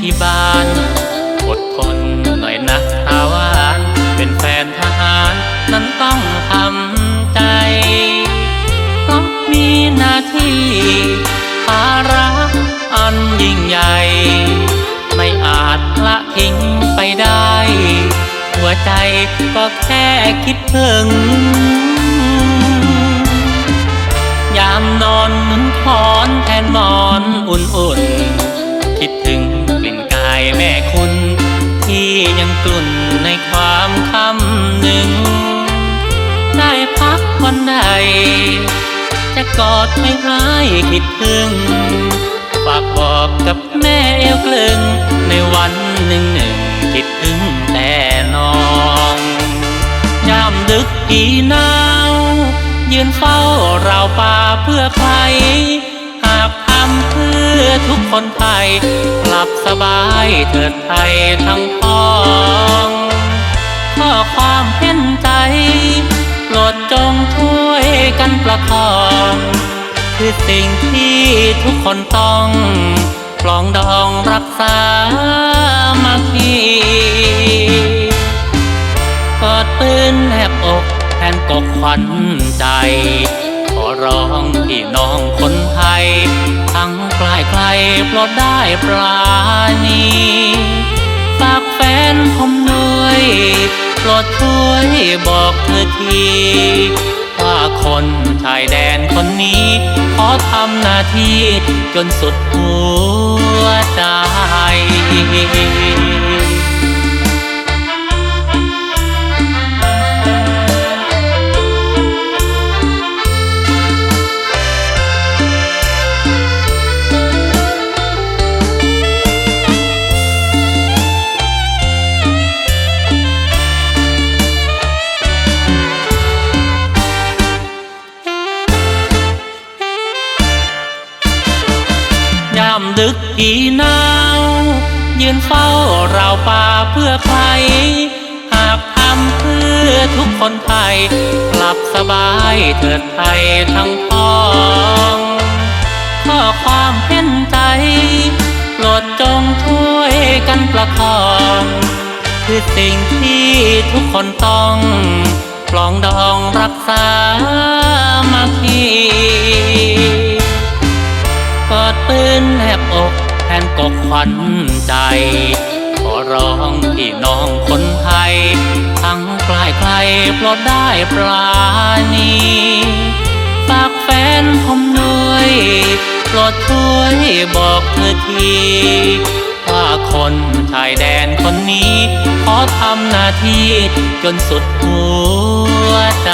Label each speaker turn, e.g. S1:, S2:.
S1: ที่บ้านอดทนหน่อยนะตาวานเป็นแฟนทหารนั้นต้องทำใจเพราะมีหน้าที่ภาระอันยิ่งใหญ่ ไม่อาจละทิ้งไปได้ หัวใจก็แค่คิดถึง ยามนอนหนุนคอนแทนหมอนอุ่น กลุ่นในความคำหนึ่ง ได้พักวันใด จะกอดไม่หายคิดถึง ฝากบอกกับแม่เอวกลึง ในวันหนึ่งหนึ่งคิดถึงแต่น้องยามดึกอีหนาวยืนเฝ้าราวป่าเพื่อใคร เพื่อทุกคนไทยหลับสบายเถิดไทยทั้งพ้องข้อความเห็นใจโปรดจงช่วยกันประคอง คือสิ่งที่ทุกคนต้องปลองดองรักษามาคีกอดปืนแนบอกแทนกกขวัญใจ ลไกลโปรดได้ปราณีฝากแฟนผมด้วยโปรดช่วยบอกเธอทีว่าคนชายแดนคนนี้ ขอทำหน้าที่จนสุดหัวใจ ยามดึกอีหนาวยืนเฝ้าเราป่าเพื่อใคร หากทำเพื่อทุกคนไทยหลับสบายเถิดไทยทั้งพ้องข้อความเห็นใจโปรดจงช่วยกันประคอง คือสิ่งที่ทุกคนต้องปลองดองรักษามาคี นกกขวัญใจ ขอร้องพี่น้องคนไทย ทั้งใกล้ใครโปรดได้ปราณีฝากแฟนผมด้วยโปรดช่วยบอกเธอทีว่าคนชายแดนคนนี้ ขอทำหน้าที่จนสุดหัวใจ